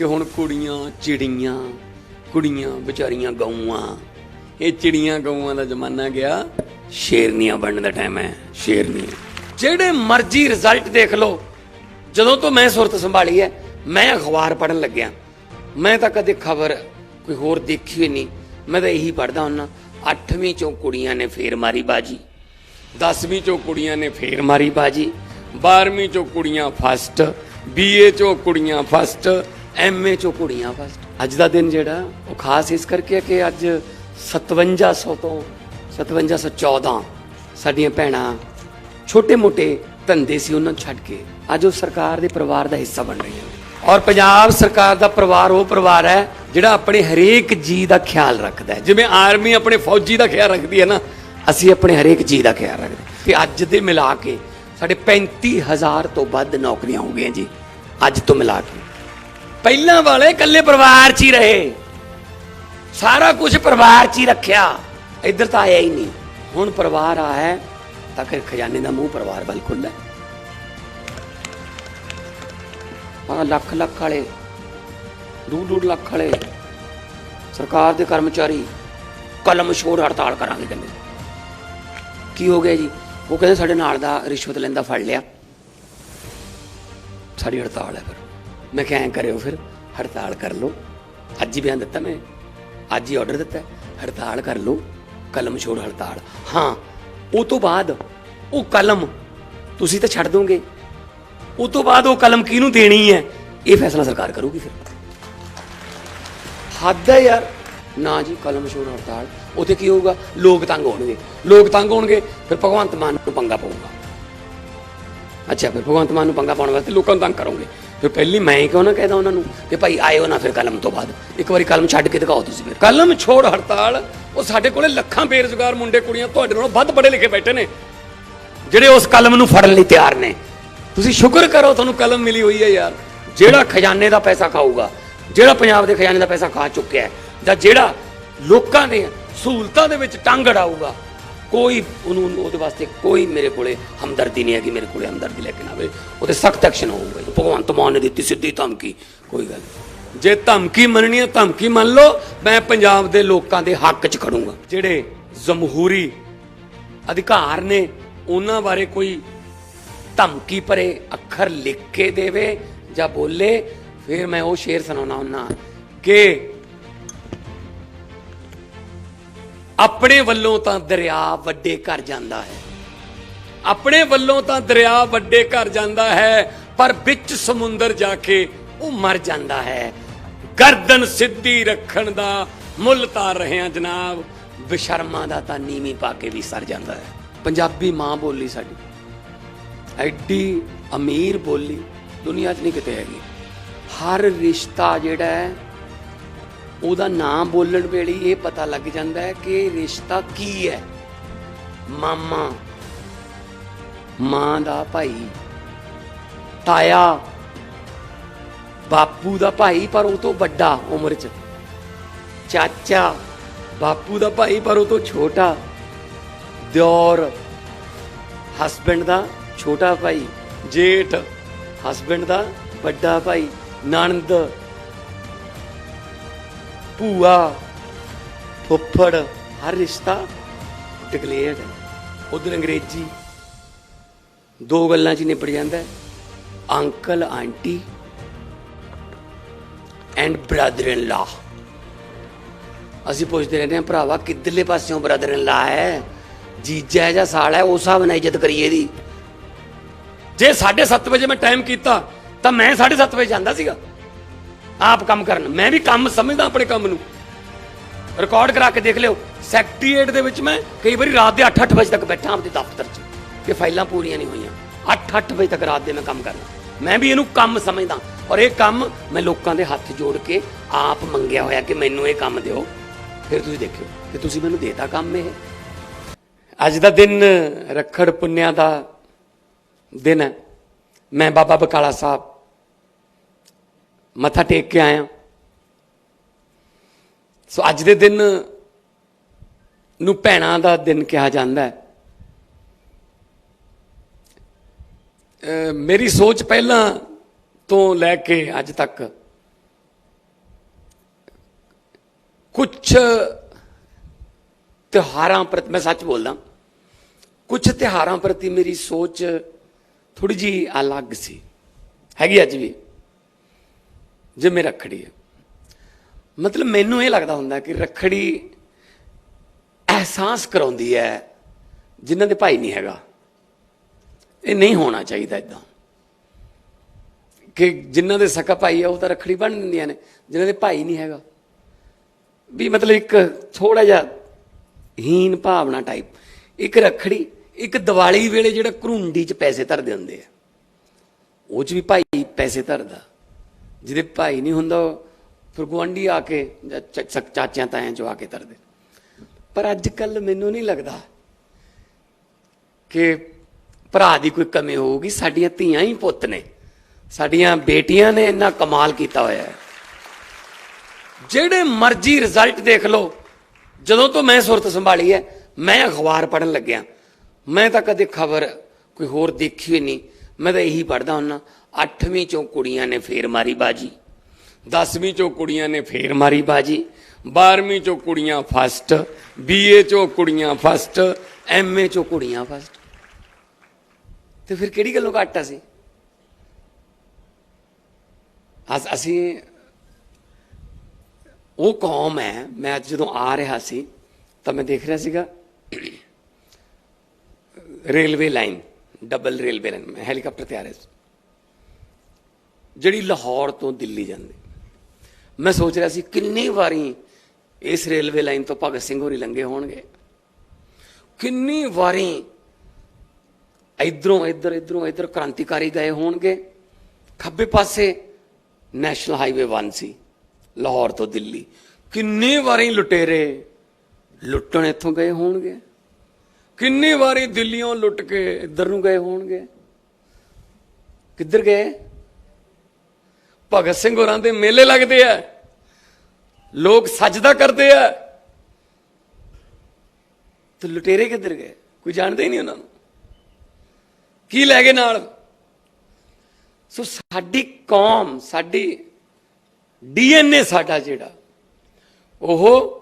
ਕਿ ਹੁਣ ਕੁੜੀਆਂ ਚਿੜੀਆਂ, ਕੁੜੀਆਂ ਵਿਚਾਰੀਆਂ ਗਊਆਂ। ਇਹ ਚਿੜੀਆਂ ਗਊਆਂ ਦਾ ਜ਼ਮਾਨਾ ਗਿਆ, ਸ਼ੇਰਨੀਆਂ ਬਣਨ ਦਾ ਟਾਈਮ ਹੈ ਸ਼ੇਰਨੀ ਜਿਹੜੇ ਮਰਜ਼ੀ ਰਿਜ਼ਲਟ ਦੇਖ ਲਓ। ਜਦੋਂ ਤੋਂ ਮੈਂ ਸੁਰਤ ਸੰਭਾਲੀ ਹੈ, ਮੈਂ ਅਖਬਾਰ ਪੜਨ ਲੱਗਿਆ। ਮੈਂ ਤਾਂ ਕਦੇ ਖਬਰ ਕੋਈ ਹੋਰ ਦੇਖੀ ਨਹੀਂ। ਮੈਂ ਤਾਂ ਇਹੀ ਪੜਦਾ ਹੁੰਨਾ 8ਵੀਂ ਚੋਂ ਕੁੜੀਆਂ ਨੇ ਫੇਰ ਮਾਰੀ ਬਾਜੀ। 10ਵੀਂ ਚੋਂ ਕੁੜੀਆਂ ਨੇ ਫੇਰ ਮਾਰੀ ਬਾਜੀ। 12ਵੀਂ ਚੋਂ ਕੁੜੀਆਂ ਫਸਟ ਬੀਏ ਚੋਂ ਕੁੜੀਆਂ ਫਸਟ ਐਮਏ ਚੋਂ ਕੁੜੀਆਂ ਫਸਟ ਅੱਜ ਦਾ ਦਿਨ ਜਿਹੜਾ, ਉਹ ਖਾਸ ਇਸ ਕਰਕੇ ਹੈ ਕਿ ਅੱਜ 5700 ਤੋਂ 5714 ਸਾਡੀਆਂ ਭੈਣਾਂ ਛੋਟੇ-ਮੋਟੇ ਧੰਦੇ ਸੀ ਉਹਨਾਂ ਨੂੰ ਛੱਡ ਕੇ। ਅੱਜ ਉਹ ਸਰਕਾਰ ਦੇ ਪਰਿਵਾਰ ਦਾ ਹਿੱਸਾ ਬਣ ਰਹੀਆਂ ਔਰ ਪੰਜਾਬ ਸਰਕਾਰ ਦਾ ਪਰਿਵਾਰ ਉਹ ਪਰਿਵਾਰ ਹੈ ਜਿਹੜਾ ਆਪਣੇ ਹਰੇਕ ਜੀ ਦਾ ਖਿਆਲ ਰੱਖਦਾ ਹੈ। ਜਿਵੇਂ ਆਰਮੀ ਆਪਣੇ ਫੌਜੀ ਦਾ ਖਿਆਲ ਰੱਖਦੀ ਹੈ ਨਾ, ਅਸੀਂ ਆਪਣੇ ਹਰੇਕ ਜੀ ਦਾ ਖਿਆਲ ਰੱਖਦੇ ਹਾਂ। ਤੇ ਅੱਜ ਦੇ ਮਿਲਾ ਕੇ ਸਾਡੇ 35000 ਤੋਂ ਵੱਧ ਨੌਕਰੀਆਂ ਹੋ ਗਈਆਂ ਜੀ, ਅੱਜ ਤੋਂ ਮਿਲਾ ਕੇ। ਪਹਿਲਾਂ ਵਾਲੇ ਇਕੱਲੇ ਪਰਿਵਾਰ 'ਚ ਹੀ ਰਹੇ। ਸਾਰਾ ਕੁਝ ਪਰਿਵਾਰ 'ਚ ਹੀ ਰੱਖਿਆ। ਇੱਧਰ ਤਾਂ ਆਇਆ ਹੀ ਨਹੀਂ। ਹੁਣ ਪਰਿਵਾਰ ਆਇਆ ਹੈ, ਤਾਂ ਫਿਰ ਖਜ਼ਾਨੇ ਦਾ ਮੂੰਹ ਪਰਿਵਾਰ ਵੱਲ ਖੁੱਲ੍ਹਾ ਆ ਲੱਖ ਲੱਖ ਵਾਲੇ, ਦੂਰ ਦੂਰ ਲੱਖ ਵਾਲੇ, ਸਰਕਾਰ ਦੇ ਕਰਮਚਾਰੀ ਕਲਮ ਛੋੜ ਹੜਤਾਲ ਕਰਾਂਗੇ ਕਹਿੰਦੇ। ਕੀ ਹੋ ਗਿਆ ਜੀ? ਉਹ ਕਹਿੰਦੇ ਸਾਡੇ ਨਾਲ ਦਾ ਰਿਸ਼ਵਤ ਲੈਂਦਾ ਫੜ ਲਿਆ। ਸਾਡੀ ਹੜਤਾਲ ਹੈ ਫਿਰ। ਮੈਂ ਕਿਹਾ, ਐਂ ਕਰਿਓ ਫਿਰ, ਹੜਤਾਲ ਕਰ ਲਓ। ਅੱਜ ਹੀ ਬਿਆਨ ਦਿੱਤਾ ਮੈਂ। ਅੱਜ ਹੀ ਆਰਡਰ ਦਿੱਤਾ। ਹੜਤਾਲ ਕਰ ਲਓ, ਕਲਮ ਛੋੜ ਹੜਤਾਲ। ਹਾਂ, ਉਹ ਤੋਂ ਬਾਅਦ ਉਹ ਕਲਮ ਤੁਸੀਂ ਤਾਂ ਛੱਡ ਦੋਗੇ। ਉਹ ਤੋਂ ਬਾਅਦ ਉਹ ਕਲਮ ਕਿਹਨੂੰ ਦੇਣੀ ਹੈ? ਇਹ ਫੈਸਲਾ ਸਰਕਾਰ ਕਰੂਗੀ ਫਿਰ। ਹੱਦ ਹੈ ਯਾਰ। ਨਾ ਜੀ, ਕਲਮ ਛੋੜ ਹੜਤਾਲ। ਉਥੇ ਕੀ ਹੋਊਗਾ? ਲੋਕ ਤੰਗ ਹੋਣਗੇ। ਲੋਕ ਤੰਗ ਹੋਣਗੇ, ਫਿਰ ਭਗਵੰਤ ਮਾਨ ਨੂੰ ਪੰਗਾ ਪਊਗਾ। ਅੱਛਾ, ਫਿਰ ਭਗਵੰਤ ਮਾਨ ਨੂੰ ਪੰਗਾ ਪਾਉਣ ਵਾਸਤੇ ਲੋਕਾਂ ਨੂੰ ਤੰਗ ਕਰੋਗੇ। ਫਿਰ ਪਹਿਲੀ ਮੈਂ ਹੀ ਕਿਉਂ ਨਾ ਕਹਿਦਾ ਉਹਨਾਂ ਨੂੰ ਕਿ ਭਾਈ ਆਇਓ ਨਾ ਫਿਰ ਕਲਮ ਤੋਂ ਬਾਅਦ। ਇੱਕ ਵਾਰੀ ਕਲਮ ਛੱਡ ਕੇ ਦਿਖਾਓ ਤੁਸੀਂ ਫਿਰ। ਕਲਮ ਛੋੜ ਹੜਤਾਲ, ਉਹ ਸਾਡੇ ਕੋਲੇ ਲੱਖਾਂ ਬੇਰੁਜ਼ਗਾਰ ਮੁੰਡੇ ਕੁੜੀਆਂ ਤੁਹਾਡੇ ਨਾਲੋਂ ਵੱਧ ਪੜ੍ਹੇ ਲਿਖੇ ਬੈਠੇ ਨੇ। ਜਿਹੜੇ ਉਸ ਕਲਮ ਨੂੰ ਫੜਨ ਲਈ ਤਿਆਰ ਨੇ। ਤੁਸੀਂ ਸ਼ੁਕਰ ਕਰੋ ਤੁਹਾਨੂੰ ਕਲਮ ਮਿਲੀ ਹੋਈ ਹੈ ਯਾਰ। ਜਿਹੜਾ ਖਜ਼ਾਨੇ ਦਾ ਪੈਸਾ ਖਾਊਗਾ, ਜਿਹੜਾ ਪੰਜਾਬ ਦੇ ਖਜ਼ਾਨੇ ਦਾ ਪੈਸਾ ਖਾ ਚੁੱਕਿਆ ਹੈ, ਜਾਂ ਜਿਹੜਾ ਲੋਕਾਂ ਦੇ ਸਹੂਲਤਾਂ ਦੇ ਵਿੱਚ ਟੰਗ ਅੜਾਊਗਾ ਕੋਈ ਉਹਨੂੰ ਉਹਦੇ ਵਾਸਤੇ ਕੋਈ ਮੇਰੇ ਕੋਲੇ ਹਮਦਰਦੀ ਨਹੀਂ ਹੈਗੀ, ਮੇਰੇ ਕੋਲੇ ਹਮਦਰਦੀ ਲੈ ਕੇ ਨਾ ਆਵੇ। ਉਹਦੇ ਸਖਤ ਐਕਸ਼ਨ ਹੋਊਗਾ ਭਗਵੰਤ ਮਾਨ ਨੇ ਦਿੱਤੀ ਸਿੱਧੀ ਧਮਕੀ, ਕੋਈ ਗੱਲ ਨਹੀਂ। ਜੇ ਧਮਕੀ ਮੰਨਣੀ ਹੈ, ਧਮਕੀ ਮੰਨ ਲਓ। ਮੈਂ ਪੰਜਾਬ ਦੇ ਲੋਕਾਂ ਦੇ ਹੱਕ 'ਚ ਖੜੂੰਗਾ। ਜਿਹੜੇ ਜਮਹੂਰੀ ਅਧਿਕਾਰ ਨੇ, ਉਹਨਾਂ ਬਾਰੇ ਕੋਈ ਧਮਕੀ ਭਰੇ, ਅੱਖਰ ਲਿਖ ਕੇ ਦੇਵੇ ਜਾਂ ਬੋਲੇ, ਫਿਰ ਮੈਂ ਉਹ ਸ਼ੇਰ ਸੁਣਾਉਣਾ ਹੁੰਨਾ ਕਿ ਆਪਣੇ ਵੱਲੋਂ ਤਾਂ ਦਰਿਆ ਵੱਡੇ ਘਰ ਜਾਂਦਾ ਹੈ। ਆਪਣੇ ਵੱਲੋਂ ਤਾਂ ਦਰਿਆ ਵੱਡੇ ਘਰ ਜਾਂਦਾ ਹੈ, ਪਰ ਵਿੱਚ ਸਮੁੰਦਰ ਜਾ ਕੇ ਉਹ ਮਰ ਜਾਂਦਾ ਹੈ। ਗਰਦਨ ਸਿੱਧੀ ਰੱਖਣ ਦਾ ਮੁੱਲ ਤਾਰ ਰਹੇ ਹਾਂ ਜਨਾਬ, ਬਸ਼ਰਮਾ ਦਾ ਤਾਂ ਨੀਵੀਂ ਪਾ ਕੇ ਵੀ ਸਰ ਜਾਂਦਾ ਹੈ। ਪੰਜਾਬੀ ਮਾਂ ਬੋਲੀ ਸਾਡੀ, ਐਡੀ ਅਮੀਰ ਬੋਲੀ ਦੁਨੀਆ 'ਚ ਨਹੀਂ ਕਿਤੇ ਹੈਗੀ। ਹਰ ਰਿਸ਼ਤਾ ਜਿਹੜਾ ਹੈ ਉਹਦਾ ਨਾਮ ਬੋਲਣ ਵੇਲੇ ਇਹ ਪਤਾ ਲੱਗ ਜਾਂਦਾ ਹੈ ਕਿ ਰਿਸ਼ਤਾ ਕੀ ਹੈ। ਮਾਮਾ, ਮਾਂ ਦਾ ਭਾਈ, ਤਾਇਆ, ਬਾਪੂ ਦਾ ਭਾਈ, ਪਰ ਉਹ ਤੋਂ ਵੱਡਾ ਉਮਰ 'ਚ। ਚਾਚਾ, ਬਾਪੂ ਦਾ ਭਾਈ, ਪਰ ਉਹ ਤੋਂ ਛੋਟਾ। ਦਿਓਰ ਹਸਬੰਡ ਦਾ ਛੋਟਾ ਭਾਈ। ਜੇਠ ਹਸਬੰਡ ਦਾ ਵੱਡਾ ਭਾਈ। ਨਣਦ ਭੂਆ, ਫੁੱਫੜ, ਹਰ ਰਿਸ਼ਤਾ ਡਿਕਲੇਅਰਡ ਹੈ ਉਧਰ ਅੰਗਰੇਜ਼ੀ ਦੋ ਗੱਲਾਂ 'ਚ ਹੀ ਨਿਪਟ ਜਾਂਦਾ uncle, aunty and brother in law ਅਸੀਂ ਪੁੱਛਦੇ ਰਹਿੰਦੇ ਹਾਂ, ਭਰਾਵਾ, ਕਿੱਧਰਲੇ ਪਾਸਿਓਂ ਬ੍ਰਦਰ ਇਨ ਲਾ ਹੈ? ਜੀਜਾ ਹੈ ਜਾਂ ਸਾਲਾ ਹੈ? ਉਸ ਹਿਸਾਬ ਨਾਲ ਇੱਜ਼ਤ ਕਰੀਏ ਦੀ ਜੇ 7:30 ਵਜੇ ਮੈਂ ਟਾਈਮ ਕੀਤਾ, ਤਾਂ ਮੈਂ 7:30 ਵਜੇ ਜਾਂਦਾ ਸੀਗਾ। ਆਪ ਕੰਮ ਕਰਨ। ਮੈਂ ਵੀ ਕੰਮ ਸਮਝਦਾ ਆਪਣੇ ਕੰਮ ਨੂੰ। ਰਿਕਾਰਡ ਕਰਾ ਕੇ ਦੇਖ ਲਿਓ। ਸੈਕਟਰੀਏਟ ਦੇ ਵਿੱਚ ਮੈਂ ਕਈ ਵਾਰੀ ਰਾਤ ਦੇ 8-8 ਵਜੇ ਤੱਕ ਬੈਠਾ ਆਪਣੇ ਦਫ਼ਤਰ 'ਚ ਕਿ ਫਾਈਲਾਂ ਪੂਰੀਆਂ ਨਹੀਂ ਹੋਈਆਂ। 8-8 ਵਜੇ ਤੱਕ ਰਾਤ ਦੇ ਮੈਂ ਕੰਮ ਕਰਨਾ ਮੈਂ ਵੀ ਇਹਨੂੰ ਕੰਮ ਸਮਝਦਾ। ਔਰ ਇਹ ਕੰਮ ਮੈਂ ਲੋਕਾਂ ਦੇ ਹੱਥ ਜੋੜ ਕੇ ਆਪ ਮੰਗਿਆ ਹੋਇਆ ਕਿ ਮੈਨੂੰ ਇਹ ਕੰਮ ਦਿਓ। ਫਿਰ ਤੁਸੀਂ ਦੇਖਿਓ ਤੇ ਤੁਸੀਂ ਮੈਨੂੰ ਦੇਤਾ ਕੰਮ ਇਹ। ਅੱਜ ਦਾ ਦਿਨ ਰੱਖੜ ਪੁੰਨਿਆ ਦਾ ਦਿਨ ਹੈ। ਮੈਂ ਬਾਬਾ ਬਕਾਲਾ ਸਾਹਿਬ ਮੱਥਾ ਟੇਕ ਕੇ ਆਇਆ ਸੋ ਅੱਜ ਦੇ ਦਿਨ ਨੂੰ ਭੈਣਾਂ ਦਾ ਦਿਨ ਕਿਹਾ ਜਾਂਦਾ ਹੈ। ਮੇਰੀ ਸੋਚ ਪਹਿਲਾਂ ਤੋਂ ਲੈ ਕੇ ਅੱਜ ਤੱਕ ਕੁਝ ਤਿਉਹਾਰਾਂ ਪ੍ਰਤੀ, ਮੈਂ ਸੱਚ ਬੋਲਦਾ ਕੁਝ ਤਿਉਹਾਰਾਂ ਪ੍ਰਤੀ ਮੇਰੀ ਸੋਚ ਥੋੜੀ ਜੀ ਅਲੱਗ ਸੀ। ਹੈਗੀ ਅੱਜ ਵੀ। ਜਿਵੇਂ ਰੱਖੜੀ ਹੈ। ਮਤਲਬ ਮੈਨੂੰ ਇਹ ਲੱਗਦਾ ਹੁੰਦਾ ਕਿ ਰੱਖੜੀ ਅਹਿਸਾਸ ਕਰਾਉਂਦੀ ਹੈ, ਜਿਨ੍ਹਾਂ ਦੇ ਭਾਈ ਨਹੀਂ ਹੈਗਾ। ਇਹ ਨਹੀਂ ਹੋਣਾ ਚਾਹੀਦਾ ਇਦਾਂ ਕਿ ਜਿਨ੍ਹਾਂ ਦੇ ਸਕਾ ਭਾਈ ਆ, ਉਹ ਤਾਂ ਰੱਖੜੀ ਬੰਨ ਦਿੰਦੀਆਂ ਨੇ, ਜਿਨ੍ਹਾਂ ਦੇ ਭਾਈ ਨਹੀਂ ਹੈਗਾ। ਵੀ ਮਤਲਬ ਇੱਕ ਥੋੜਾ ਜਿਹਾ ਹੀਨ ਭਾਵਨਾ ਟਾਈਪ ਇੱਕ ਰੱਖੜੀ, ਇੱਕ ਦੀਵਾਲੀ ਵੇਲੇ ਜਿਹੜਾ ਘਰੁੰਡੀ 'ਚ ਪੈਸੇ ਧਰਦੇ ਹੁੰਦੇ ਆ। ਉਹ 'ਚ ਵੀ ਭਾਈ ਪੈਸੇ ਧਰਦਾ। ਜਿਹਦੇ ਭਾਈ ਨਹੀਂ ਹੁੰਦਾ, ਉਹ ਫਿਰ ਗੁਆਂਢੀ ਆ ਕੇ ਜਾਂ ਚਾਚਿਆਂ ਤਾਇਆਂ 'ਚ ਆ ਕੇ ਤਰਦੇ। ਪਰ ਅੱਜ ਕੱਲ ਮੈਨੂੰ ਨਹੀਂ ਲੱਗਦਾ ਕਿ ਭਰਾ ਦੀ ਕੋਈ ਕਮੀ ਹੋਊਗੀ। ਸਾਡੀਆਂ ਧੀਆਂ ਹੀ ਪੁੱਤ ਨੇ। ਸਾਡੀਆਂ ਬੇਟੀਆਂ ਨੇ ਇੰਨਾ ਕਮਾਲ ਕੀਤਾ ਹੋਇਆ ਹੈ। ਜਿਹੜੇ ਮਰਜ਼ੀ ਰਿਜ਼ਲਟ ਦੇਖ ਲਓ। ਜਦੋਂ ਤੋਂ ਮੈਂ ਸੁਰਤ ਸੰਭਾਲੀ ਹੈ, ਮੈਂ ਅਖਬਾਰ ਪੜਨ ਲੱਗਿਆ। ਮੈਂ ਤਾਂ ਕਦੇ ਖਬਰ ਕੋਈ ਹੋਰ ਦੇਖੀ ਹੋਈ ਨਹੀਂ। ਮੈਂ ਤਾਂ ਇਹੀ ਪੜਦਾ ਹੁੰਨਾ। 8ਵੀਂ ਚੋਂ ਕੁੜੀਆਂ ਨੇ ਫੇਰ ਮਾਰੀ ਬਾਜੀ 10ਵੀਂ ਚੋਂ ਕੁੜੀਆਂ ਨੇ ਫੇਰ ਮਾਰੀ ਬਾਜੀ 12ਵੀਂ ਚੋਂ ਕੁੜੀਆਂ ਫਸਟ ਬੀਏ ਚੋਂ ਕੁੜੀਆਂ ਫਸਟ ਐਮਏ ਚੋਂ ਕੁੜੀਆਂ ਫਸਟ ਤੇ ਫਿਰ ਕਿਹੜੀ ਗੱਲੋਂ ਘੱਟ ਆ ਸੀ? ਅਸੀਂ ਉਹ ਕੌਮ ਹੈ, ਮੈਂ ਅੱਜ ਜਦੋਂ ਆ ਰਿਹਾ ਸੀ, ਤਾਂ ਮੈਂ ਦੇਖ ਰਿਹਾ ਸੀਗਾ railway line, double railway line, ਮੈਂ ਹੈਲੀਕਾਪਟਰ ਤੇ ਆ ਰਿਹਾ ਸੀ। ਜਿਹੜੀ ਲਾਹੌਰ ਤੋਂ ਦਿੱਲੀ ਜਾਂਦੀ। ਮੈਂ ਸੋਚ ਰਿਹਾ ਸੀ ਕਿੰਨੀ ਵਾਰੀ ਇਸ ਰੇਲਵੇ ਲਾਈਨ ਤੋਂ ਭਗਤ ਸਿੰਘ ਹੋਰੀ ਲੰਘੇ ਹੋਣਗੇ। ਕਿੰਨੀ ਵਾਰੀ ਇਧਰੋਂ ਇਧਰ ਇਧਰੋਂ ਇਧਰ ਕ੍ਰਾਂਤੀਕਾਰੀ ਗਏ ਹੋਣਗੇ। ਖੱਬੇ ਪਾਸੇ ਨੈਸ਼ਨਲ ਹਾਈਵੇ 1 ਸੀ, ਲਾਹੌਰ ਤੋਂ ਦਿੱਲੀ। ਕਿੰਨੀ ਵਾਰੀ ਲੁਟੇਰੇ ਲੁੱਟਣ ਇੱਥੋਂ ਗਏ ਹੋਣਗੇ। ਕਿੰਨੀ ਵਾਰੀ ਦਿੱਲੀੋਂ ਲੁੱਟ ਕੇ ਇੱਧਰ ਨੂੰ ਗਏ ਹੋਣਗੇ। ਕਿੱਧਰ ਗਏ? ਭਗਤ ਸਿੰਘ ਹੋਰਾਂ ਦੇ ਮੇਲੇ ਲੱਗਦੇ ਆ। ਲੋਕ ਸਜਦਾ ਕਰਦੇ ਆ। ਤੇ ਲੁਟੇਰੇ ਕਿੱਧਰ ਗਏ? ਕੋਈ ਜਾਣਦਾ ਹੀ ਨਹੀਂ ਉਹਨਾਂ ਨੂੰ। ਕੀ ਲੈ ਗਏ ਨਾਲ? ਸੋ ਸਾਡੀ ਕੌਮ, ਸਾਡੀ ਡੀਐਨਏ ਸਾਡਾ ਜਿਹੜਾ, ਉਹ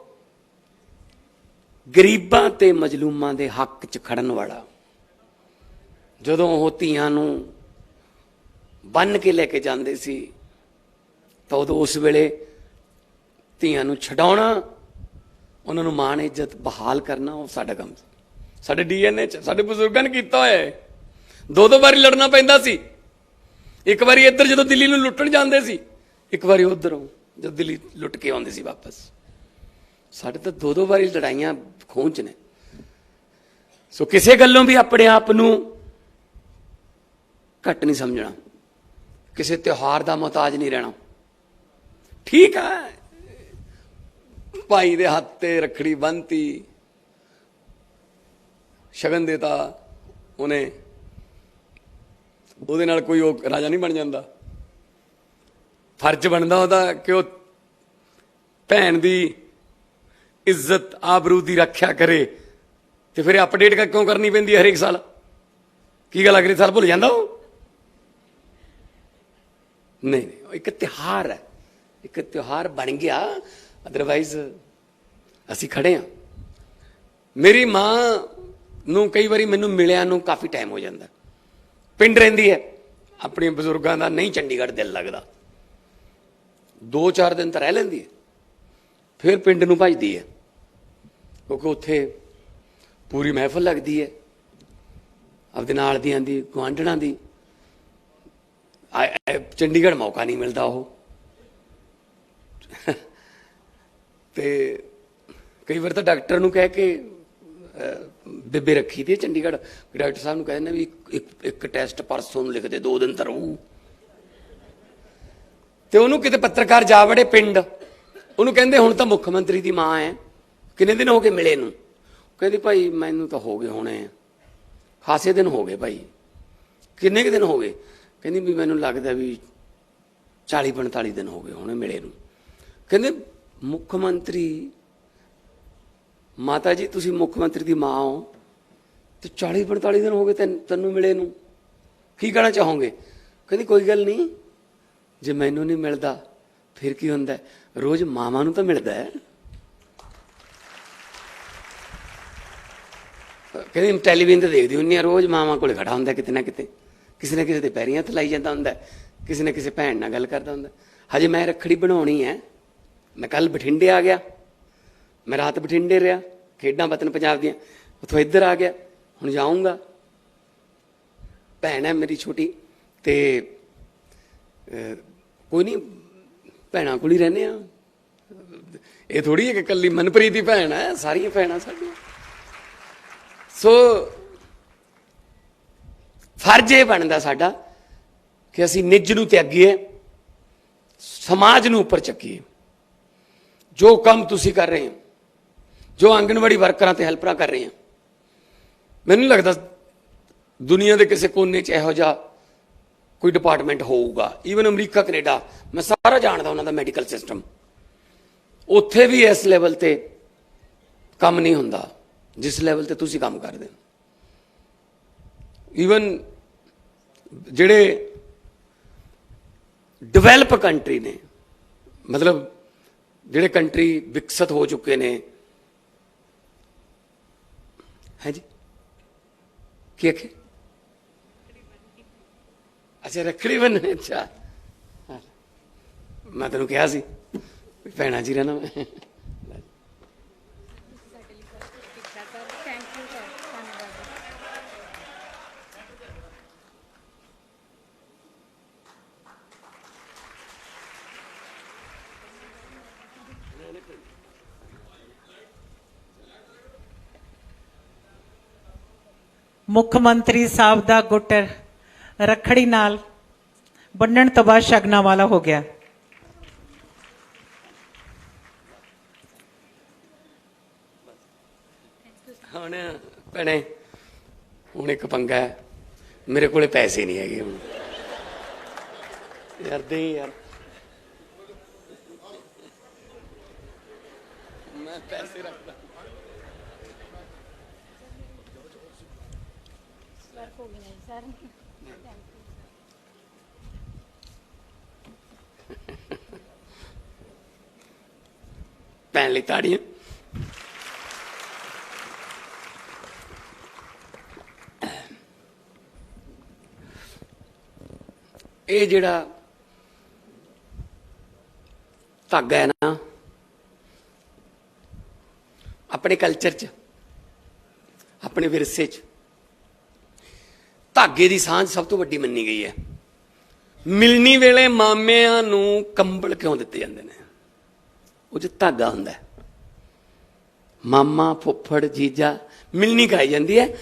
ਗਰੀਬਾਂ ਤੇ ਮਜਲੂਮਾਂ ਦੇ ਹੱਕ 'ਚ ਖੜਨ ਵਾਲਾ, ਜਦੋਂ ਉਹ ਧੀਆਂ ਨੂੰ ਬੰਨ ਕੇ ਲੈ ਕੇ ਜਾਂਦੇ ਸੀ ਤਾਂ ਉਦੋਂ ਉਸ ਵੇਲੇ ਧੀਆਂ ਨੂੰ ਛਡਾਉਣਾ, ਉਹਨਾਂ ਨੂੰ ਮਾਣ ਇੱਜ਼ਤ ਬਹਾਲ ਕਰਨਾ, ਉਹ ਸਾਡਾ ਕੰਮ ਸੀ। ਸਾਡੇ ਡੀਐਨਏ 'ਚ, ਸਾਡੇ ਬਜ਼ੁਰਗਾਂ ਨੇ ਕੀਤਾ ਹੋਇਆ ਹੈ ਦੋ ਦੋ ਵਾਰੀ ਲੜਨਾ ਪੈਂਦਾ ਸੀ। ਇੱਕ ਵਾਰੀ ਇੱਧਰ ਜਦੋਂ ਦਿੱਲੀ ਨੂੰ ਲੁੱਟਣ ਜਾਂਦੇ ਸੀ, ਇੱਕ ਵਾਰੀ ਉਧਰੋਂ ਜਦ ਦਿੱਲੀ ਲੁੱਟ ਕੇ ਆਉਂਦੇ ਸੀ ਵਾਪਸ। ਸਾਡੇ ਤਾਂ ਦੋ ਦੋ ਵਾਰੀ ਲੜਾਈਆਂ ਖੂਨ ਚ ਨੇ। ਸੋ ਕਿਸੇ ਗੱਲੋਂ ਵੀ ਆਪਣੇ ਆਪ ਨੂੰ ਘੱਟ ਨਹੀਂ ਸਮਝਣਾ। ਕਿਸੇ ਤਿਉਹਾਰ ਦਾ ਮੁਹਤਾਜ ਨਹੀਂ ਰਹਿਣਾ। ਠੀਕ ਆ। ਭਾਈ ਦੇ ਹੱਥ ਤੇ ਰੱਖੜੀ ਬੰਨਤੀ। ਸ਼ਗਨ ਦੇਤਾ ਉਹਨੇ। ਉਹਦੇ ਨਾਲ ਕੋਈ ਉਹ ਰਾਜਾ ਨਹੀਂ ਬਣ ਜਾਂਦਾ। ਫਰਜ਼ ਬਣਦਾ ਉਹਦਾ ਕਿ ਉਹ ਭੈਣ ਦੀ ਇੱਜ਼ਤ, ਆਬਰੂ ਦੀ ਰੱਖਿਆ ਕਰੇ। ਤੇ ਫਿਰ ਅਪਡੇਟ ਕਿਉਂ ਕਰਨੀ ਪੈਂਦੀ ਹੈ ਹਰੇਕ ਸਾਲ? ਕੀ ਗੱਲ ਅਗਲੇ ਸਾਲ ਭੁੱਲ ਜਾਂਦਾ ਉਹ? ਨਹੀਂ ਨਹੀਂ, ਉਹ ਇੱਕ ਤਿਹਾਰ ਹੈ। ਇੱਕ ਤਿਉਹਾਰ ਬਣ ਗਿਆ ਅਦਰਵਾਈਜ਼ ਅਸੀਂ ਖੜੇ ਹਾਂ। ਮੇਰੀ ਮਾਂ ਨੂੰ ਕਈ ਵਾਰੀ ਮੈਨੂੰ ਮਿਲਿਆ ਨੂੰ ਕਾਫੀ ਟਾਈਮ ਹੋ ਜਾਂਦਾ। ਪਿੰਡ ਰਹਿੰਦੀ ਹੈ ਆਪਣੇ ਬਜ਼ੁਰਗਾਂ ਦਾ ਨਹੀਂ ਚੰਡੀਗੜ੍ਹ ਦਿਲ ਲੱਗਦਾ। ਦੋ ਚਾਰ ਦਿਨ ਤਾਂ ਰਹਿ ਲੈਂਦੀ ਹੈ, ਫਿਰ ਪਿੰਡ ਨੂੰ ਭਜਦੀ ਹੈ। ਕਿਉਂਕਿ ਉੱਥੇ ਪੂਰੀ ਮਹਿਫਲ ਲੱਗਦੀ ਹੈ, ਆਪਦੇ ਨਾਲ ਦੀਆਂ ਦੀ, ਗੁਆਂਢਣਾਂ ਦੀ। ਚੰਡੀਗੜ੍ਹ ਮੌਕਾ ਨਹੀਂ ਮਿਲਦਾ ਉਹ। ਤੇ ਕਈ ਵਾਰ ਤਾਂ ਡਾਕਟਰ ਨੂੰ ਕਹਿ ਕੇ ਬੇਬੇ ਰੱਖੀ ਤੇ ਚੰਡੀਗੜ੍ਹ। ਡਾਕਟਰ ਸਾਹਿਬ ਨੂੰ ਕਹਿੰਦੇ ਵੀ ਇੱਕ- ਇੱਕ ਟੈਸਟ ਪਰਸੋਂ ਨੂੰ ਲਿਖ ਦੇ ਦੋ ਦਿਨ ਤਾਂ ਰਹੂ। ਤੇ ਉਹਨੂੰ ਕਿਤੇ ਪੱਤਰਕਾਰ ਜਾ ਵੜੇ ਪਿੰਡ। ਉਹਨੂੰ ਕਹਿੰਦੇ, ਹੁਣ ਤਾਂ ਮੁੱਖ ਮੰਤਰੀ ਦੀ ਮਾਂ ਹੈ। ਕਿੰਨੇ ਦਿਨ ਹੋ ਗਏ ਮਿਲੇ ਨੂੰ? ਕਹਿੰਦੀ, ਭਾਈ, ਮੈਨੂੰ ਤਾਂ ਹੋ ਗਏ ਹੋਣੇ ਖਾਸੇ ਦਿਨ ਹੋ ਗਏ ਭਾਈ। ਕਿੰਨੇ ਕੁ ਦਿਨ ਹੋ ਗਏ? ਕਹਿੰਦੀ, ਵੀ ਮੈਨੂੰ ਲੱਗਦਾ ਵੀ 40 45 ਦਿਨ ਹੋ ਗਏ ਹੋਣੇ ਮਿਲੇ ਨੂੰ। ਕਹਿੰਦੇ ਮੁੱਖ ਮੰਤਰੀ, ਮਾਤਾ ਜੀ, ਤੁਸੀਂ ਮੁੱਖ ਮੰਤਰੀ ਦੀ ਮਾਂ ਹੋ, ਤੇ 40 45 ਦਿਨ ਹੋ ਗਏ ਤੈਨੂੰ ਮਿਲੇ ਨੂੰ। ਕੀ ਕਹਿਣਾ ਚਾਹੋਗੇ? ਕਹਿੰਦੀ ਕੋਈ ਗੱਲ ਨਹੀਂ, ਜੇ ਮੈਨੂੰ ਨਹੀਂ ਮਿਲਦਾ, ਫਿਰ ਕੀ ਹੁੰਦਾ ਰੋਜ਼ ਮਾਵਾਂ ਨੂੰ ਤਾਂ ਮਿਲਦਾ ਹੈ। ਕਹਿੰਦੀ ਟੈਲੀਵਿਜ਼ਨ ਤੇ ਦੇਖਦੀ ਹੁੰਨੀ ਆ ਰੋਜ਼ ਮਾਵਾਂ ਕੋਲ ਖੜਾ ਹੁੰਦਾ ਕਿਤੇ ਨਾ ਕਿਤੇ। ਕਿਸੇ ਨਾ ਕਿਸੇ ਦੇ ਪੈਰੀਆਂ ਤੇ ਲਾਈ ਜਾਂਦਾ ਹੁੰਦਾ ਕਿਸੇ ਨਾ ਕਿਸੇ ਭੈਣ ਨਾਲ ਗੱਲ ਕਰਦਾ ਹੁੰਦਾ ਹਜੇ ਮੈਂ ਰਖੜੀ ਬਣਾਉਣੀ ਹੈ ਮੈਂ ਕੱਲ ਬਠਿੰਡੇ ਆ ਗਿਆ। ਮੈਂ ਰਾਤ ਬਠਿੰਡੇ ਰਿਹਾ, ਖੇਡਾਂ ਵਤਨ ਪੰਜਾਬ ਦੀਆਂ। ਉੱਥੋਂ ਇੱਧਰ ਆ ਗਿਆ, ਹੁਣ ਜਾਊਂਗਾ। ਭੈਣ ਹੈ ਮੇਰੀ ਛੋਟੀ ਤੇ ਕੋਈ ਨਹੀਂ ਭੈਣਾਂ ਕੋਲ ਹੀ ਰਹਿੰਦੇ ਆ। ਇਹ ਥੋੜੀ ਹੈ ਕਿ ਕੱਲੀ ਮਨਪ੍ਰੀਤ ਦੀ ਭੈਣ ਹੈ, ਸਾਰੀਆਂ ਭੈਣਾਂ ਸਾਡੀਆਂ। ਸੋ, ਫਰਜ਼ ਇਹ ਬਣਦਾ ਸਾਡਾ ਕਿ ਅਸੀਂ ਨਿੱਜ ਨੂੰ ਤਿਆਗੀਏ, ਸਮਾਜ ਨੂੰ ਉੱਪਰ ਚੱਕੀਏ। ਜੋ ਕੰਮ ਤੁਸੀਂ ਕਰ ਰਹੇ ਹੋ, ਜੋ ਆਂਗਣਵਾੜੀ ਵਰਕਰਾਂ ਤੇ ਹੈਲਪਰਾਂ ਕਰ ਰਹੇ ਹੋ, ਮੈਨੂੰ ਲੱਗਦਾ ਦੁਨੀਆ ਦੇ ਕਿਸੇ ਕੋਨੇ 'ਚ ਇਹੋ ਜਿਹਾ ਕੋਈ ਡਿਪਾਰਟਮੈਂਟ ਹੋਊਗਾ। ਈਵਨ ਅਮਰੀਕਾ, ਕੈਨੇਡਾ, ਮੈਂ ਸਾਰਾ ਜਾਣਦਾ ਉਹਨਾਂ ਦਾ ਮੈਡੀਕਲ ਸਿਸਟਮ ਉੱਥੇ ਵੀ ਇਸ ਲੈਵਲ ਤੇ ਕੰਮ ਨਹੀਂ ਹੁੰਦਾ, ਜਿਸ ਲੈਵਲ ਤੇ ਤੁਸੀਂ ਕੰਮ ਕਰਦੇ ਹੋ। ਈਵਨ ਜਿਹੜੇ ਡਿਵੈਲਪ ਕੰਟਰੀ ਨੇ, ਮਤਲਬ ਜਿਹੜੇ ਕੰਟਰੀ ਵਿਕਸਿਤ ਹੋ ਚੁੱਕੇ ਨੇ। ਹੈ ਜੀ? ਕੀ ਆਖੇ ਅੱਛਾ, ਰੱਖੜੀ ਬੰਨ੍ਹਣੀ, ਅੱਛਾ। ਮੈਂ ਤੈਨੂੰ ਕਿਹਾ ਸੀ ਵੀ ਭੈਣਾਂ ਜੀ ਰਹਿਣਾ ਮੈਂ। ਮੁੱਖ ਮੰਤਰੀ ਸਾਹਿਬ ਦਾ ਗੁੱਟ ਰੱਖੜੀ ਨਾਲ ਬੰਨਣ ਤੋਂ ਬਾਅਦ ਵਾਲਾ ਹੋ ਗਿਆ। ਹੁਣ ਭੈਣੇ, ਹੁਣ ਇੱਕ ਪੰਗਾ ਹੈ। ਮੇਰੇ ਕੋਲੇ ਪੈਸੇ ਨਹੀਂ ਹੈਗੇ ਹੁਣ। ਯਾਰ ਦੇ ਯਾਰ। ਪੈਸੇ ਰੱਖਦਾ ਵਰਕ ਹੋ ਗਿਆ ਸਰ ਭੈਣ ਲਈ ਤਾੜੀਆਂ ਇਹ ਜਿਹੜਾ ਧਾਗਾ ਹੈ ਨਾ ਆਪਣੇ ਕਲਚਰ 'ਚ, ਆਪਣੇ ਵਿਰਸੇ 'ਚ। ਧਾਗੇ ਦੀ ਸਾਂਝ ਸਭ ਤੋਂ ਵੱਡੀ ਮੰਨੀ ਗਈ ਹੈ। ਮਿਲਣੀ ਵੇਲੇ ਮਾਮਿਆਂ ਨੂੰ ਕੰਬਲ ਕਿਉਂ ਦਿੱਤੇ ਜਾਂਦੇ ਨੇ? ਉਹ 'ਚ ਧਾਗਾ ਹੁੰਦਾ ਹੈ। ਮਾਮਾ, ਫੁੱਫੜ, ਜੀਜਾ, ਮਿਲਣੀ ਕਰਾਈ ਜਾਂਦੀ ਹੈ।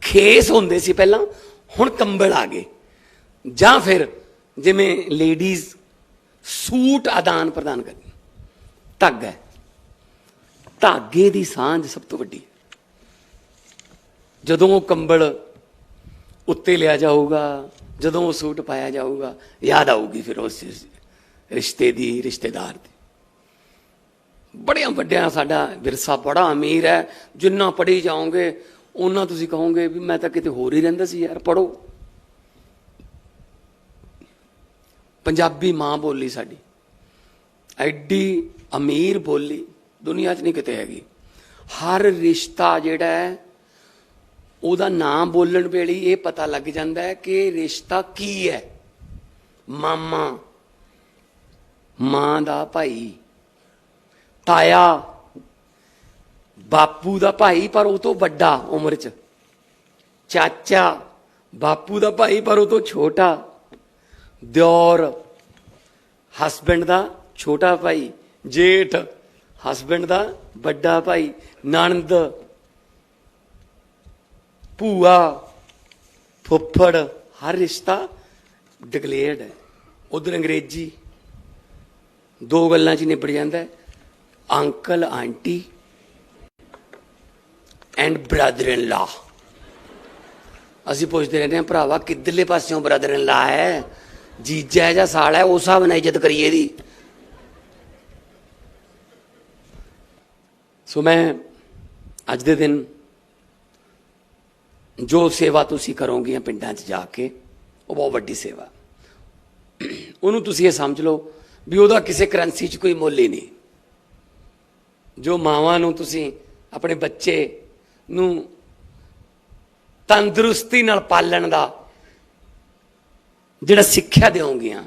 ਖੇਸ ਹੁੰਦੇ ਸੀ ਪਹਿਲਾਂ, ਹੁਣ ਕੰਬਲ ਆ ਗਏ। ਜਾਂ ਫਿਰ ਜਿਵੇਂ ਲੇਡੀਜ਼ ਸੂਟ ਆਦਾਨ ਪ੍ਰਦਾਨ ਕਰਦੀ ਧਾਗਾ ਧਾਗੇ ਦੀ ਸਾਂਝ ਸਭ ਤੋਂ ਵੱਡੀ ਜਦੋਂ ਉਹ ਕੰਬਲ ਉੱਤੇ ਲਿਆ ਜਾਊਗਾ, ਜਦੋਂ ਉਹ ਸੂਟ ਪਾਇਆ ਜਾਊਗਾ, ਯਾਦ ਆਊਗੀ ਫਿਰ ਉਸ ਰਿਸ਼ਤੇ ਦੀ, ਰਿਸ਼ਤੇਦਾਰ ਦੀ। ਬੜਿਆਂ ਵੱਡਿਆਂ ਸਾਡਾ ਵਿਰਸਾ ਬੜਾ ਅਮੀਰ ਹੈ। ਜਿੰਨਾ ਪੜ੍ਹੀ ਜਾਓਗੇ ਉਹਨਾਂ ਤੁਸੀਂ ਕਹੋਗੇ ਵੀ ਮੈਂ ਤਾਂ ਕਿਤੇ ਹੋਰ ਹੀ ਰਹਿੰਦਾ ਸੀ ਯਾਰ ਪੜੋ ਪੰਜਾਬੀ ਮਾਂ ਬੋਲੀ ਸਾਡੀ, ਐਡੀ ਅਮੀਰ ਬੋਲੀ। ਦੁਨੀਆ 'ਚ ਨਹੀਂ ਕਿਤੇ ਹੈਗੀ। ਹਰ ਰਿਸ਼ਤਾ ਜਿਹੜਾ ਹੈ, ਉਹਦਾ ਨਾਮ ਬੋਲਣ ਵੇਲੇ ਇਹ ਪਤਾ ਲੱਗ ਜਾਂਦਾ ਹੈ ਕਿ ਰਿਸ਼ਤਾ ਕੀ ਹੈ। ਮਾਮਾ, ਮਾਂ ਦਾ ਭਾਈ, ਤਾਇਆ, ਬਾਪੂ ਦਾ ਭਾਈ, ਪਰ ਉਹ ਤੋਂ ਵੱਡਾ ਉਮਰ 'ਚ। ਚਾਚਾ, ਬਾਪੂ ਦਾ ਭਾਈ, ਪਰ ਉਹ ਤੋਂ ਛੋਟਾ। ਦਿਓਰ ਹਸਬੈਂਡ ਦਾ ਛੋਟਾ ਭਾਈ, ਜੇਠ। ਹਸਬੈਂਡ ਦਾ, ਵੱਡਾ ਭਾਈ, ਨਣਦ, ਭੂਆ, ਫੁੱਫੜ, ਹਰ ਰਿਸ਼ਤਾ ਡਿਕਲੇਅਰਡ ਹੈ। ਉਧਰ ਅੰਗਰੇਜ਼ੀ ਦੋ ਗੱਲਾਂ 'ਚ ਹੀ ਨਿਬੜ ਜਾਂਦਾ ਹੈ। Uncle, aunty and brother in law ਅਸੀਂ ਪੁੱਛਦੇ ਰਹਿੰਦੇ ਹਾਂ, ਭਰਾਵਾ, ਕਿੱਧਰਲੇ ਪਾਸਿਓਂ ਬ੍ਰਦਰ ਇਨ ਲਾ ਹੈ? ਜੀਜਾ ਹੈ ਜਾਂ ਸਾਲਾ ਹੈ? ਉਸ ਹਿਸਾਬ ਨਾਲ ਇੱਜ਼ਤ ਕਰੀਏ ਦੀ ਸੋ ਮੈਂ ਅੱਜ ਦੇ ਦਿਨ ਜੋ ਸੇਵਾ ਤੁਸੀਂ ਕਰੋਗੀਆਂ ਪਿੰਡਾਂ 'ਚ ਜਾ ਕੇ, ਉਹ ਬਹੁਤ ਵੱਡੀ ਸੇਵਾ। ਉਹਨੂੰ ਤੁਸੀਂ ਇਹ ਸਮਝ ਲਓ ਵੀ ਉਹਦਾ ਕਿਸੇ ਕਰੰਸੀ 'ਚ ਕੋਈ ਮੁੱਲ ਹੀ ਨਹੀਂ। ਜੋ ਮਾਵਾਂ ਨੂੰ ਤੁਸੀਂ ਆਪਣੇ ਬੱਚੇ ਨੂੰ ਤੰਦਰੁਸਤੀ ਨਾਲ ਪਾਲਣ ਦਾ ਜਿਹੜਾ ਸਿੱਖਿਆ ਦਿਓਗੀਆਂ,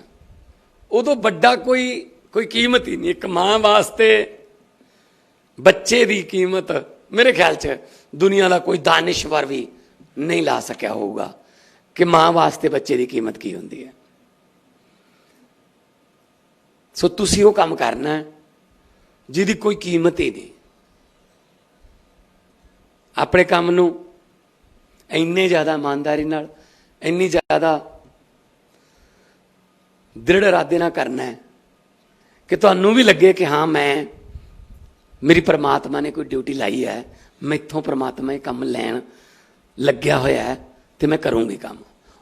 ਉਦੋਂ ਵੱਡਾ ਕੋਈ ਕੋਈ ਕੀਮਤ ਹੀ ਨਹੀਂ। ਇੱਕ ਮਾਂ ਵਾਸਤੇ ਬੱਚੇ ਦੀ ਕੀਮਤ ਮੇਰੇ ਖਿਆਲ 'ਚ ਦੁਨੀਆ ਦਾ ਕੋਈ ਦਾਨਿਸ਼ਵਰ ਵੀ ਨਹੀਂ ਲਾ ਸਕਿਆ ਹੋਊਗਾ ਕਿ ਮਾਂ ਵਾਸਤੇ ਬੱਚੇ ਦੀ ਕੀਮਤ ਕੀ ਹੁੰਦੀ ਹੈ। ਸੋ ਤੁਸੀਂ ਉਹ ਕੰਮ ਕਰਨਾ ਜਿਹਦੀ ਕੋਈ ਕੀਮਤ ਹੀ ਨਹੀਂ। ਆਪਣੇ ਕੰਮ ਨੂੰ ਇੰਨੇ ਜ਼ਿਆਦਾ ਇਮਾਨਦਾਰੀ ਨਾਲ, ਇੰਨੀ ਜ਼ਿਆਦਾ ਦ੍ਰਿੜ ਇਰਾਦੇ ਨਾਲ ਕਰਨਾ ਹੈ ਕਿ ਤੁਹਾਨੂੰ ਵੀ ਲੱਗੇ ਕਿ ਹਾਂ ਮੈਂ ਮੇਰੀ ਪ੍ਰਮਾਤਮਾ ਨੇ ਕੋਈ ਡਿਊਟੀ ਲਾਈ ਹੈ, ਮੈਥੋਂ ਪ੍ਰਮਾਤਮਾ ਇਹ ਕੰਮ ਲੈਣ ਲੱਗਿਆ ਹੋਇਆ ਹੈ ਤੇ ਮੈਂ ਕਰੂੰਗੀ ਕੰਮ।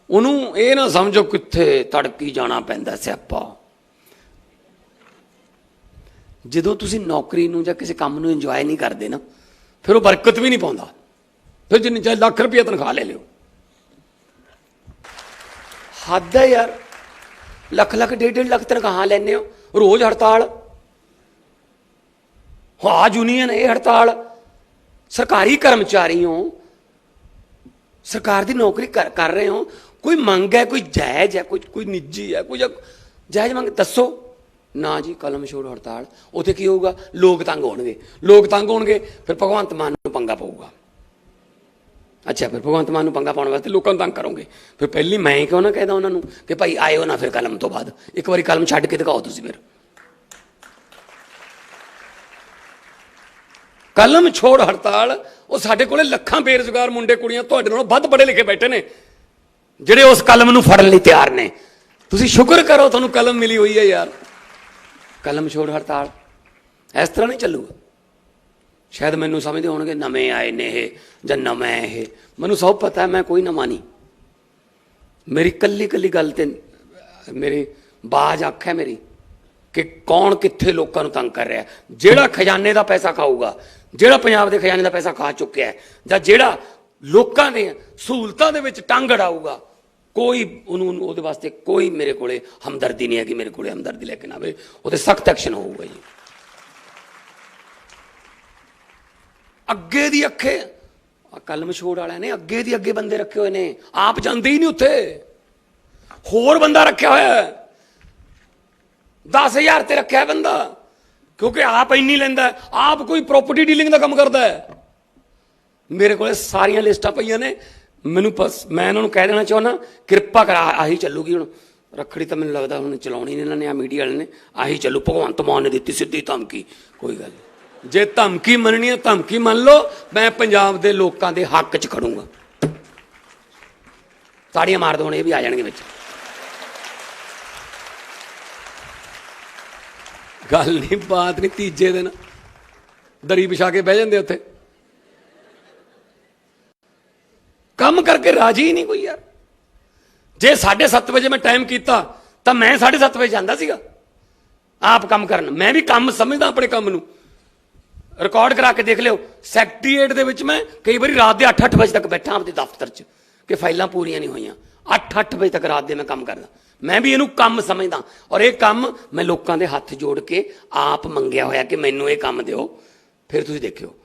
ਉਹਨੂੰ ਇਹ ਨਾ ਸਮਝੋ ਕਿੱਥੇ ਤੜਕੀ ਜਾਣਾ ਪੈਂਦਾ ਸਿਆਪਾ। ਜਦੋਂ ਤੁਸੀਂ ਨੌਕਰੀ ਨੂੰ ਜਾਂ ਕਿਸੇ ਕੰਮ ਨੂੰ ਇੰਜੋਏ ਨਹੀਂ ਕਰਦੇ ਨਾ, ਫਿਰ ਉਹ ਬਰਕਤ ਵੀ ਨਹੀਂ ਪਾਉਂਦਾ। ਫਿਰ ਜਿੰਨੀ ਚਾਹੇ ਲੱਖ ਰੁਪਏ ਤਨਖਾਹ ਲੈ ਲਿਓ। ਹੱਦ ਹੈ ਯਾਰ। ਲੱਖ ਲੱਖ, ਡੇਢ ਡੇਢ ਲੱਖ ਤਨਖਾਹਾਂ ਲੈਂਦੇ ਹੋ, ਰੋਜ਼ ਹੜਤਾਲ। ਹਾਂ ਯੂਨੀਅਨ, ਇਹ ਹੜਤਾਲ ਸਰਕਾਰੀ ਕਰਮਚਾਰੀ ਹੋ ਸਰਕਾਰ ਦੀ ਨੌਕਰੀ ਕਰ ਕਰ ਰਹੇ ਹੋ। ਕੋਈ ਮੰਗ ਹੈ, ਕੋਈ ਜਾਇਜ਼ ਹੈ, ਕੋਈ ਕੋਈ ਨਿੱਜੀ ਹੈ, ਕੋਈ ਜਾਇਜ਼ ਮੰਗ, ਦੱਸੋ। ਨਾ ਜੀ, ਕਲਮ ਛੋੜ ਹੜਤਾਲ, ਉਥੇ ਕੀ ਹੋਊਗਾ? ਲੋਕ ਤੰਗ ਹੋਣਗੇ। ਲੋਕ ਤੰਗ ਹੋਣਗੇ, ਫਿਰ ਭਗਵੰਤ ਮਾਨ ਨੂੰ ਪੰਗਾ ਪਊਗਾ। ਅੱਛਾ, ਫਿਰ ਭਗਵੰਤ ਮਾਨ ਨੂੰ ਪੰਗਾ ਪਾਉਣ ਵਾਸਤੇ ਲੋਕਾਂ ਨੂੰ ਤੰਗ ਕਰੋਗੇ। ਫਿਰ ਪਹਿਲੀ ਮੈਂ ਕਿਉਂ ਨਾ ਕਹਿਦਾ ਉਹਨਾਂ ਨੂੰ ਕਿ ਭਾਈ ਆਇਓ ਨਾ ਫਿਰ ਕਲਮ ਤੋਂ ਬਾਅਦ। ਇੱਕ ਵਾਰੀ ਕਲਮ ਛੱਡ ਕੇ ਦਿਖਾਓ ਤੁਸੀਂ ਫਿਰ। ਕਲਮ ਛੋੜ ਹੜਤਾਲ, ਉਹ ਸਾਡੇ ਕੋਲੇ ਲੱਖਾਂ ਬੇਰੁਜ਼ਗਾਰ ਮੁੰਡੇ ਕੁੜੀਆਂ ਤੁਹਾਡੇ ਨਾਲੋਂ ਵੱਧ ਪੜ੍ਹੇ ਲਿਖੇ ਬੈਠੇ ਨੇ, ਜਿਹੜੇ ਉਸ ਕਲਮ ਨੂੰ ਫੜਨ ਲਈ ਤਿਆਰ ਨੇ। ਤੁਸੀਂ ਸ਼ੁਕਰ ਕਰੋ ਤੁਹਾਨੂੰ ਕਲਮ ਮਿਲੀ ਹੋਈ ਹੈ ਯਾਰ। ਕਲਮ ਛੋੜ ਹੜਤਾਲ, ਇਸ ਤਰ੍ਹਾਂ ਨਹੀਂ ਚੱਲੂਗਾ। ਸ਼ਾਇਦ ਮੈਨੂੰ ਸਮਝਦੇ ਹੋਣਗੇ, ਨਵੇਂ ਆਏ ਨੇ ਇਹ ਜਾਂ ਨਵੇਂ ਇਹ। ਮੈਨੂੰ ਸਭ ਪਤਾ ਹੈ, ਮੈਂ ਕੋਈ ਨਵਾਂ ਨਹੀਂ। ਮੇਰੀ ਕੱਲੀ ਕੱਲੀ ਗੱਲ ਤੇ, ਮੇਰੀ ਬਾਜ ਅੱਖ ਹੈ ਮੇਰੀ। ਕਿ ਕੌਣ ਕਿੱਥੇ ਲੋਕਾਂ ਨੂੰ ਤੰਗ ਕਰ ਰਿਹਾ ਜਿਹੜਾ ਖਜ਼ਾਨੇ ਦਾ ਪੈਸਾ ਖਾਊਗਾ, ਜਿਹੜਾ ਪੰਜਾਬ ਦੇ ਖਜ਼ਾਨੇ ਦਾ ਪੈਸਾ ਖਾ ਚੁੱਕਿਆ ਹੈ, ਜਾਂ ਜਿਹੜਾ ਲੋਕਾਂ ਦੇ ਸਹੂਲਤਾਂ ਦੇ ਵਿੱਚ ਟੰਗ ਅੜਾਊਗਾ, ਕੋਈ ਉਹਨੂੰ ਉਹਦੇ ਵਾਸਤੇ ਕੋਈ ਮੇਰੇ ਕੋਲੇ ਹਮਦਰਦੀ ਨਹੀਂ ਹੈਗੀ, ਮੇਰੇ ਕੋਲੇ ਹਮਦਰਦੀ ਲੈ ਕੇ ਨਾ ਆਵੇ, ਉਹਦੇ ਸਖਤ ਐਕਸ਼ਨ ਹੋਊਗਾ ਜੀ। ਅੱਗੇ ਦੀ ਅੱਖੇ ਆ ਮਸ਼ਹੂਰ ਵਾਲਿਆਂ ਨੇ ਅੱਗੇ ਦੀ ਅੱਗੇ ਬੰਦੇ ਰੱਖੇ ਹੋਏ ਨੇ, ਆਪ ਜਾਂਦੇ ਹੀ ਨਹੀਂ ਉੱਥੇ। ਹੋਰ ਬੰਦਾ ਰੱਖਿਆ ਹੋਇਆ ਹੈ। 10000 ਤੇ ਰੱਖਿਆ ਬੰਦਾ। ਕਿਉਂਕਿ ਆਪ ਇੰਨੀ ਲੈਂਦਾ ਆਪ ਕੋਈ ਪ੍ਰਾਪਰਟੀ ਡੀਲਿੰਗ ਦਾ ਕੰਮ ਕਰਦਾ ਹੈ। ਮੇਰੇ ਕੋਲੇ ਸਾਰੀਆਂ ਲਿਸਟਾਂ ਪਈਆਂ ਨੇ। ਮੈਨੂੰ ਬਸ, ਮੈਂ ਇਹਨਾਂ ਨੂੰ ਕਹਿ ਦੇਣਾ ਚਾਹੁੰਦਾ, ਕਿਰਪਾ ਕਰਾ ਆਹੀ ਚੱਲੂਗੀ ਹੁਣ। ਰੱਖੜੀ ਤਾਂ ਮੈਨੂੰ ਲੱਗਦਾ ਹੁਣ ਚਲਾਉਣੀ ਨਹੀਂ ਇਹਨਾਂ ਨੇ, ਆ ਮੀਡੀਆ ਵਾਲੇ ਨੇ। ਆਹੀ ਚੱਲੂ, ਭਗਵੰਤ ਮਾਨ ਨੇ ਦਿੱਤੀ ਸਿੱਧੀ ਧਮਕੀ। ਕੋਈ ਗੱਲ ਨਹੀਂ ਜੇ ਧਮਕੀ ਮੰਨਣੀ ਹੈ, ਧਮਕੀ ਮੰਨ ਲਓ, ਮੈਂ ਪੰਜਾਬ ਦੇ ਲੋਕਾਂ ਦੇ ਹੱਕ 'ਚ ਖੜੂੰਗਾ। ਤਾੜੀਆਂ ਮਾਰ ਦੋ, ਹੁਣ ਇਹ ਵੀ ਆ ਜਾਣਗੇ ਵਿੱਚ। ਗੱਲ ਨਹੀਂ, ਬਾਤ ਨਹੀਂ, ਤੀਜੇ ਦਿਨ। ਦਰੀ ਵਿਛਾ ਕੇ ਬਹਿ ਜਾਂਦੇ ਉੱਥੇ। ਕੰਮ ਕਰਕੇ ਰਾਜੀ ਨਹੀਂ ਕੋਈ ਯਾਰ। ਜੇ 7:30 ਵਜੇ ਮੈਂ ਟਾਈਮ ਕੀਤਾ, ਤਾਂ ਮੈਂ 7:30 ਵਜੇ ਜਾਂਦਾ ਸੀਗਾ। ਆਪ ਕੰਮ ਕਰਨ। ਮੈਂ ਵੀ ਕੰਮ ਸਮਝਦਾ ਆਪਣੇ ਕੰਮ ਨੂੰ। ਰਿਕਾਰਡ ਕਰਾ ਕੇ ਦੇਖ ਲਿਓ ਸੈਕਟਰੀਏਟ ਦੇ ਵਿੱਚ ਮੈਂ ਕਈ ਵਾਰੀ ਰਾਤ ਦੇ 8-8 ਵਜੇ ਤੱਕ ਬੈਠਾ ਆਪਦੇ ਦਫ਼ਤਰ 'ਚ, ਕਿ ਫਾਈਲਾਂ ਪੂਰੀਆਂ ਨਹੀਂ ਹੋਈਆਂ। 8-8 ਵਜੇ ਤੱਕ ਰਾਤ ਦੇ ਮੈਂ ਕੰਮ ਕਰਦਾ। ਮੈਂ ਵੀ ਇਹਨੂੰ ਕੰਮ ਸਮਝਦਾ। ਔਰ ਇਹ ਕੰਮ ਮੈਂ ਲੋਕਾਂ ਦੇ ਹੱਥ ਜੋੜ ਕੇ ਆਪ ਮੰਗਿਆ ਹੋਇਆ ਕਿ ਮੈਨੂੰ ਇਹ ਕੰਮ ਦਿਓ। ਫਿਰ ਤੁਸੀਂ ਦੇਖਿਓ।